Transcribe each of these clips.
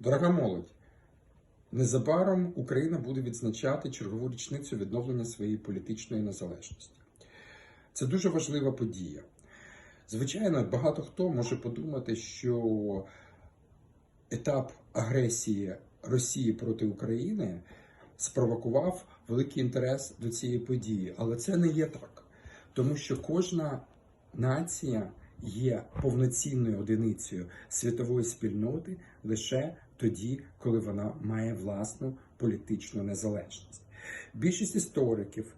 Дорога молодь, незабаром Україна буде відзначати чергову річницю відновлення своєї політичної незалежності. Це дуже важлива подія. Звичайно, багато хто може подумати, що етап агресії Росії проти України спровокував великий інтерес до цієї події, але це не є так, тому що кожна нація є повноцінною одиницею світової спільноти лише тоді, коли вона має власну політичну незалежність. Більшість істориків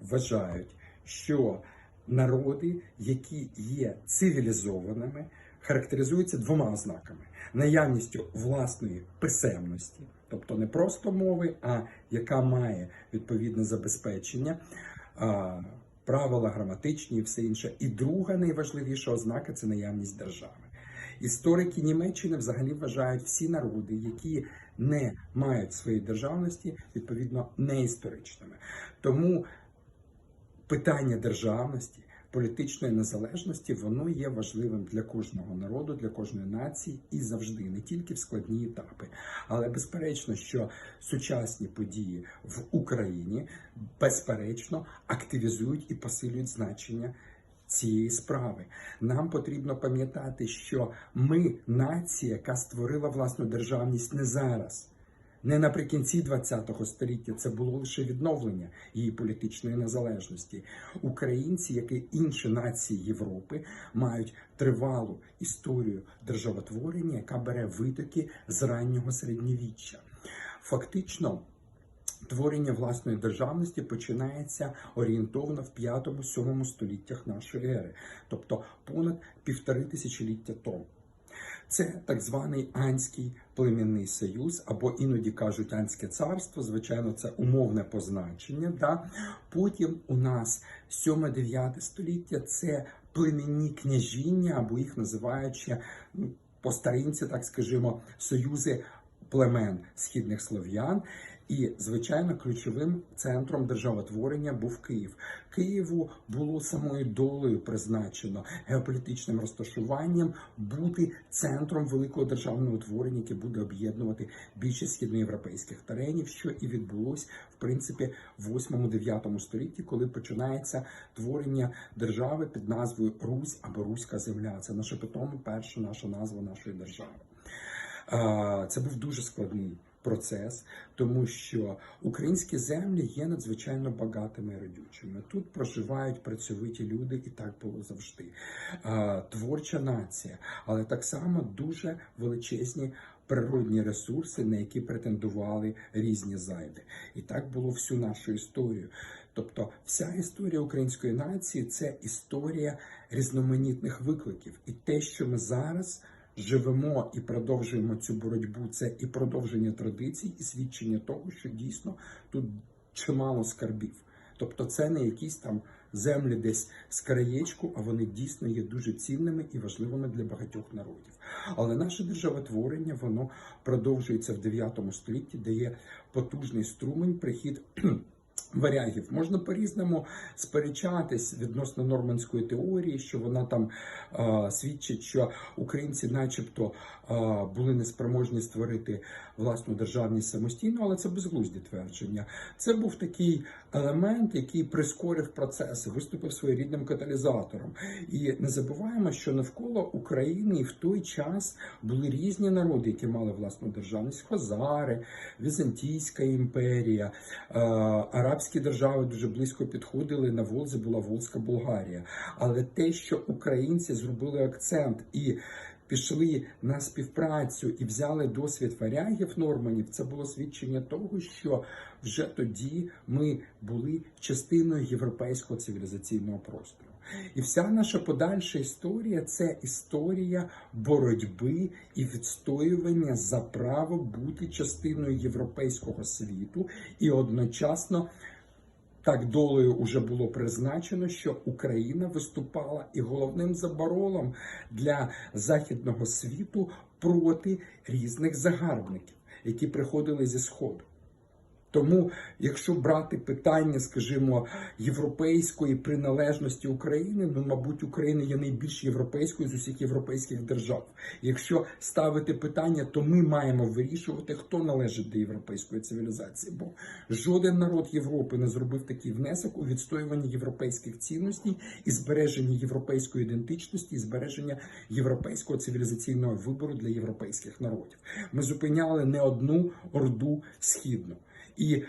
вважають, що народи, які є цивілізованими, характеризуються двома ознаками: наявністю власної писемності, тобто не просто мови, а яка має відповідне забезпечення. Правила граматичні і все інше. І друга найважливіша ознака це наявність держави. Історики Німеччини взагалі вважають всі народи, які не мають своєї державності, відповідно не історичними. Тому питання державності, політичної незалежності, воно є важливим для кожного народу, для кожної нації і завжди, не тільки в складні етапи. Але безперечно, що сучасні події в Україні безперечно активізують і посилюють значення. Цієї справи нам потрібно пам'ятати, що ми нація, яка створила власну державність не зараз, не наприкінці ХХ століття. Це було лише відновлення її політичної незалежності. Українці, як і інші нації Європи, мають тривалу історію державотворення, яка бере витоки з раннього середньовіччя. Фактично. Творення власної державності починається орієнтовно в 5-7 століттях нашої ери, тобто понад півтори тисячоліття тому. Це так званий Анський племінний союз, або іноді кажуть Анське царство. Звичайно, це умовне позначення. Да? Потім у нас 7-9 століття це племінні княжіння, або їх називають ще ну, по старинці, так скажімо, союзи племен східних слов'ян. І, звичайно, ключовим центром державотворення був Київ. Києву було самою долею призначено геополітичним розташуванням бути центром великого державного утворення, яке буде об'єднувати більшість східноєвропейських теренів, що і відбулось в принципі в 8-9 столітті, коли починається творення держави під назвою Русь або Руська земля. Це наше питомо перша наша назва нашої держави. Це був дуже складний процес, тому що українські землі є надзвичайно багатими і родючими. Тут проживають працьовиті люди, і так було завжди. Творча нація, але так само дуже величезні. Природні ресурси, на які претендували різні зайди, і так було всю нашу історію. Тобто, вся історія української нації це історія різноманітних викликів, і те, що ми зараз живемо і продовжуємо цю боротьбу. Це і продовження традицій, і свідчення того, що дійсно тут чимало скарбів. Тобто, це не якісь там землі десь з краєчку, а вони дійсно є дуже цінними і важливими для багатьох народів. Але наше державотворення воно продовжується в 9 столітті, де є потужний струмень, прихід. Варягів можна по-різному сперечатись відносно нормандської теорії, що вона там е, свідчить, що українці, начебто, е, були неспроможні створити власну державність самостійно, але це безглузді твердження. Це був такий елемент, який прискорив процеси, виступив своєрідним каталізатором. І не забуваємо, що навколо України в той час були різні народи, які мали власну державність: Хозари, Візантійська імперія, е, арабські держави дуже близько підходили. На Волзі була Волзька Болгарія. Але те, що українці зробили акцент і пішли на співпрацю і взяли досвід варягів норманів, це було свідчення того, що вже тоді ми були частиною європейського цивілізаційного простору. І вся наша подальша історія це історія боротьби і відстоювання за право бути частиною європейського світу і одночасно. Так долею уже було призначено, що Україна виступала і головним заборолом для західного світу проти різних загарбників, які приходили зі сходу. Тому, якщо брати питання, скажімо, європейської приналежності України, ну мабуть, Україна є найбільш європейською з усіх європейських держав. Якщо ставити питання, то ми маємо вирішувати, хто належить до європейської цивілізації, бо жоден народ Європи не зробив такий внесок у відстоювання європейських цінностей і збереження європейської ідентичності, і збереження європейського цивілізаційного вибору для європейських народів. Ми зупиняли не одну орду східну. І е,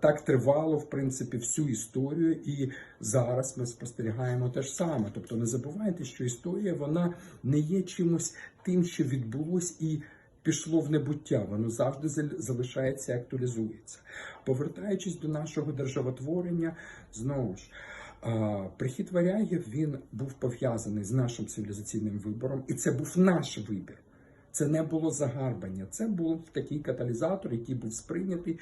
так тривало в принципі всю історію, і зараз ми спостерігаємо те ж саме. Тобто, не забувайте, що історія вона не є чимось тим, що відбулось і пішло в небуття. Воно завжди зал- залишається і актуалізується. Повертаючись до нашого державотворення, знову ж. е, Прихід варягів він був пов'язаний з нашим цивілізаційним вибором, і це був наш вибір. Це не було загарбання, це був такий каталізатор, який був сприйнятий.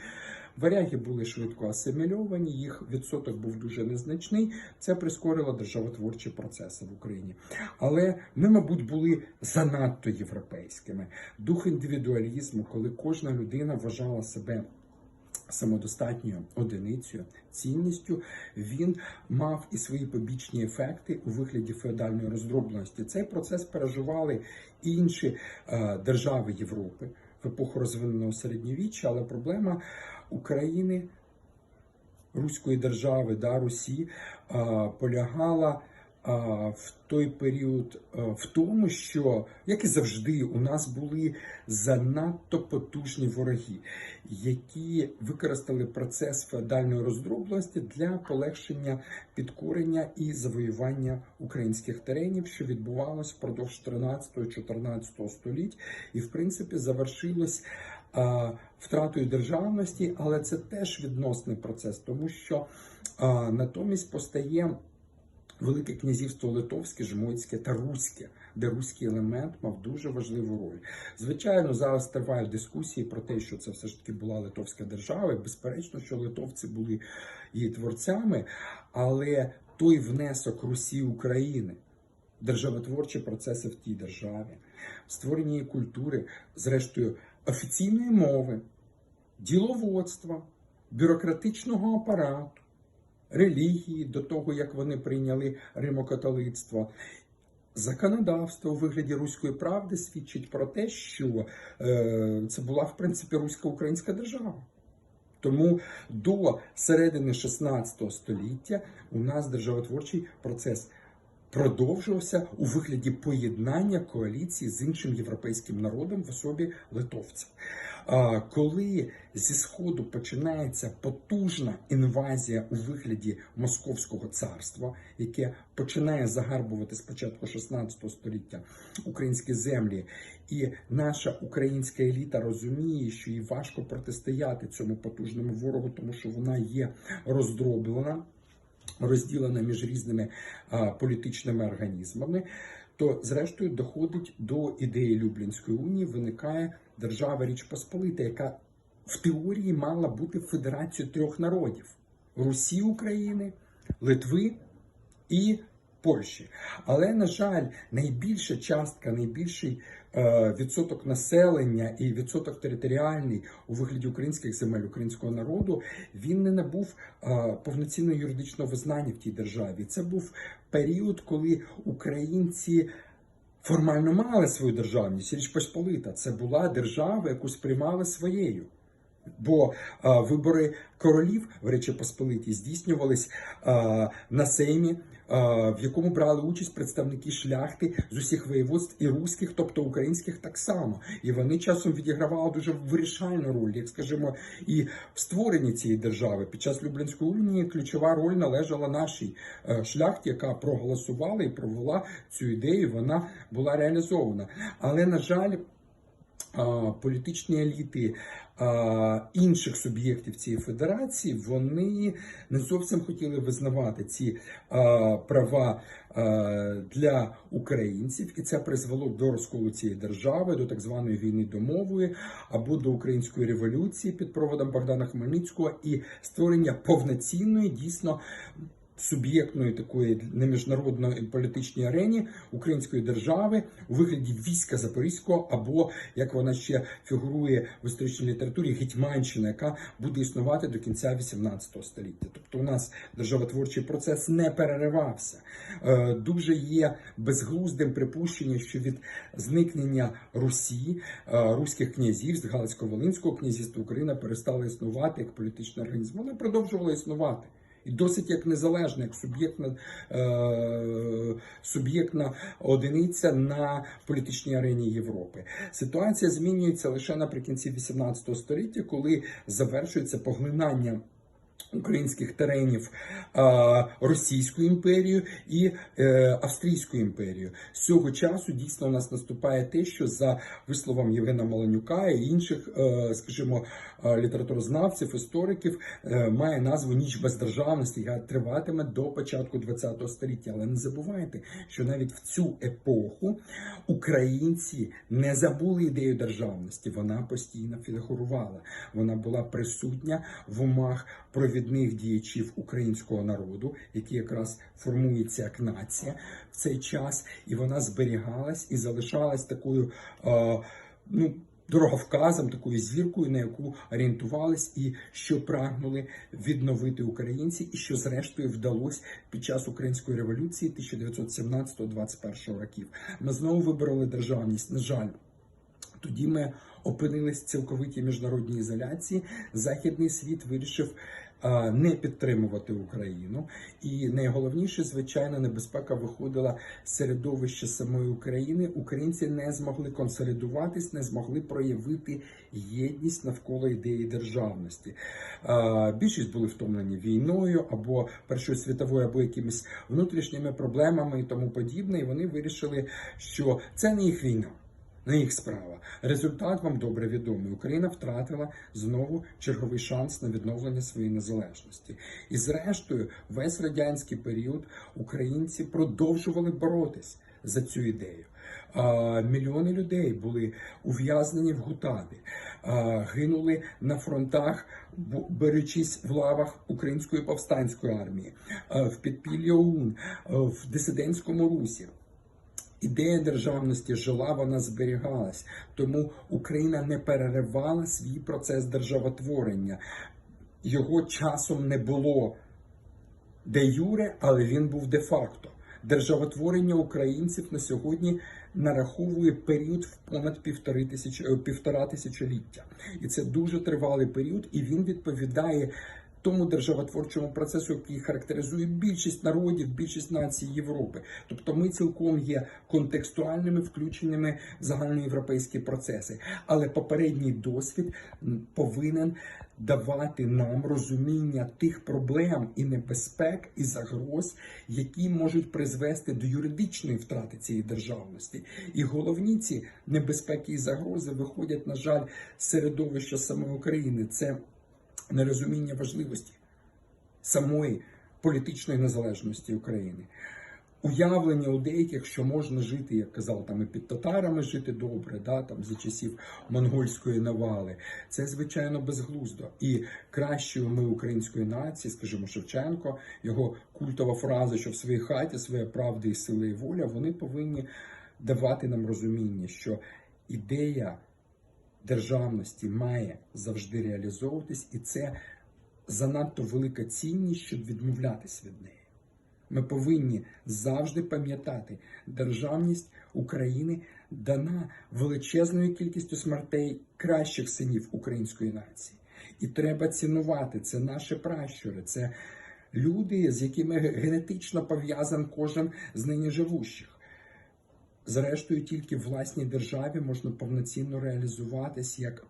Варяги були швидко асимільовані, їх відсоток був дуже незначний. Це прискорило державотворчі процеси в Україні. Але ми, мабуть, були занадто європейськими. Дух індивідуалізму, коли кожна людина вважала себе самодостатньою одиницею, цінністю, він мав і свої побічні ефекти у вигляді феодальної роздробленості. Цей процес переживали інші е, держави Європи в епоху розвиненого середньовіччя, але проблема України. Руської держави да, Русі а, полягала в той період в тому, що, як і завжди, у нас були занадто потужні вороги, які використали процес феодальної роздробленості для полегшення підкорення і завоювання українських теренів, що відбувалось впродовж 13-14 століть, і в принципі завершилось втратою державності, але це теж відносний процес, тому що а, натомість постає Велике князівство Литовське, Жмойське та Руське, де руський елемент мав дуже важливу роль. Звичайно, зараз тривають дискусії про те, що це все ж таки була литовська держава. і Безперечно, що литовці були її творцями, але той внесок Русі України, державотворчі процеси в тій державі, створення її культури, зрештою, офіційної мови, діловодства, бюрократичного апарату релігії, до того, як вони прийняли римокатолицтво. Законодавство у вигляді руської правди свідчить про те, що е, це була в принципі руська українська держава. Тому до середини 16 століття у нас державотворчий процес продовжувався у вигляді поєднання коаліції з іншим європейським народом в особі литовців. Коли зі сходу починається потужна інвазія у вигляді Московського царства, яке починає загарбувати з початку 16 століття українські землі, і наша українська еліта розуміє, що їй важко протистояти цьому потужному ворогу, тому що вона є роздроблена розділена між різними а, політичними організмами, то зрештою доходить до ідеї Люблінської унії, виникає держава Річ Посполита, яка в теорії мала бути федерацією трьох народів: Русі України, Литви і Польщі. Але, на жаль, найбільша частка, найбільший відсоток населення і відсоток територіальний у вигляді українських земель українського народу він не набув е, повноцінного юридичного визнання в тій державі. Це був період, коли українці. Формально мали свою державність, Річ Посполита. Це була держава, яку сприймали своєю. Бо а, вибори королів в Речі Посполитій здійснювались а, на сеймі, а, в якому брали участь представники шляхти з усіх воєводств і руських, тобто українських, так само. І вони часом відігравали дуже вирішальну роль, як скажімо, і в створенні цієї держави. Під час Люблінської унії ключова роль належала нашій е, шляхті, яка проголосувала і провела цю ідею. Вона була реалізована. Але на жаль. Політичні еліти інших суб'єктів цієї федерації вони не зовсім хотіли визнавати ці права для українців, і це призвело до розколу цієї держави, до так званої війни домової або до української революції під проводом Богдана Хмельницького і створення повноцінної дійсно суб'єктної такої на міжнародної політичній арені української держави у вигляді війська Запорізького, або як вона ще фігурує в історичній літературі, Гетьманщина, яка буде існувати до кінця 18 століття. Тобто, у нас державотворчий процес не переривався. Е, Дуже є безглуздим припущення, що від зникнення Русі, е, руських князів Галицько-Волинського князівства Україна перестала існувати як політичний організм. Вона продовжувала існувати. І досить як незалежна, як суб'єктна, е, суб'єктна одиниця на політичній арені Європи. Ситуація змінюється лише наприкінці 18 століття, коли завершується поглинання. Українських теренів Російською імперією і е, Австрійською імперією з цього часу дійсно у нас наступає те, що за висловом Євгена Маланюка і інших, е, скажімо, е, літературознавців, істориків, має назву Ніч бездержавності, яка триватиме до початку ХХ століття. Але не забувайте, що навіть в цю епоху українці не забули ідею державності. Вона постійно фігурувала. Вона була присутня в умах провідних діячів українського народу, які якраз формуються як нація в цей час, і вона зберігалась і залишалась такою. Е, ну, Дороговказом, такою зіркою, на яку орієнтувались, і що прагнули відновити українці, і що зрештою вдалося під час української революції 1917-21 років. Ми знову вибороли державність. На жаль, тоді ми опинились в цілковитій міжнародній ізоляції. Західний світ вирішив не підтримувати Україну, і найголовніше, звичайно, небезпека виходила з середовища самої України. Українці не змогли консолідуватись, не змогли проявити єдність навколо ідеї державності. Більшість були втомлені війною або Першою світовою, або якимись внутрішніми проблемами і тому подібне. І вони вирішили, що це не їх війна. Не їх справа. Результат вам добре відомий. Україна втратила знову черговий шанс на відновлення своєї незалежності. І зрештою, весь радянський період українці продовжували боротись за цю ідею. А, мільйони людей були ув'язнені в Гутаві, а, гинули на фронтах, беручись в лавах української повстанської армії, а, в підпіллі ОУН, а, в дисидентському русі. Ідея державності жила, вона зберігалась. Тому Україна не переривала свій процес державотворення. Його часом не було де юре, але він був де-факто. Державотворення українців на сьогодні нараховує період в понад півтори тисячі, е, півтора тисячоліття. І це дуже тривалий період, і він відповідає тому державотворчому процесу, який характеризує більшість народів, більшість націй Європи. Тобто ми цілком є контекстуальними включеннями в загальноєвропейські процеси. Але попередній досвід повинен давати нам розуміння тих проблем і небезпек і загроз, які можуть призвести до юридичної втрати цієї державності. І головні ці небезпеки і загрози виходять, на жаль, з середовища самої України. Це нерозуміння важливості самої політичної незалежності України. Уявлення у деяких, що можна жити, як казав, там і під татарами жити добре, да, там за часів монгольської навали. Це звичайно безглуздо. І кращою ми української нації, скажімо, Шевченко, його культова фраза, що в своїй хаті своя правда і сила і воля, вони повинні давати нам розуміння, що ідея державності має завжди реалізовуватись, і це занадто велика цінність, щоб відмовлятись від неї. Ми повинні завжди пам'ятати, державність України дана величезною кількістю смертей кращих синів української нації. І треба цінувати це наші пращури, це люди, з якими генетично пов'язан кожен з нині живущих. Зрештою, тільки в власній державі можна повноцінно реалізуватись як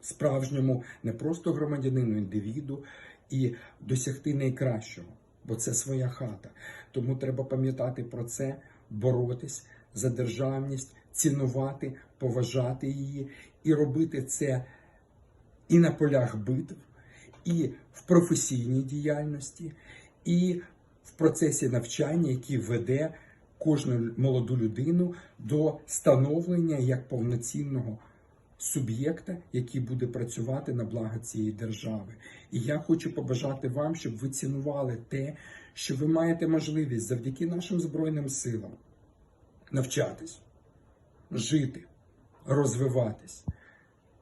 справжньому не просто громадянину, індивіду і досягти найкращого, бо це своя хата. Тому треба пам'ятати про це, боротись за державність, цінувати, поважати її і робити це і на полях битв, і в професійній діяльності, і в процесі навчання, який веде кожну молоду людину до становлення як повноцінного суб'єкта, який буде працювати на благо цієї держави. І я хочу побажати вам, щоб ви цінували те, що ви маєте можливість завдяки нашим Збройним силам навчатись, жити, розвиватись.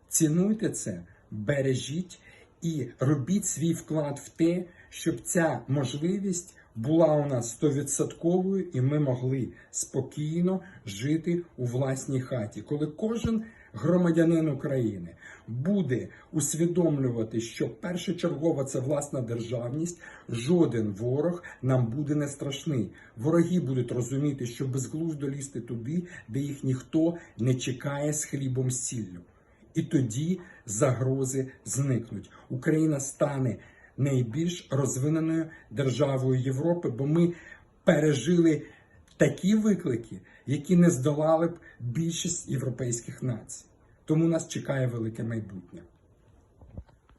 Цінуйте це, бережіть і робіть свій вклад в те, щоб ця можливість була у нас 100% і ми могли спокійно жити у власній хаті. Коли кожен громадянин України буде усвідомлювати, що першочергово це власна державність, жоден ворог нам буде не страшний. Вороги будуть розуміти, що безглуздо лізти туди, де їх ніхто не чекає з хлібом сіллю. І тоді загрози зникнуть. Україна стане найбільш розвиненою державою Європи, бо ми пережили такі виклики, які не здолали б більшість європейських націй. Тому нас чекає велике майбутнє.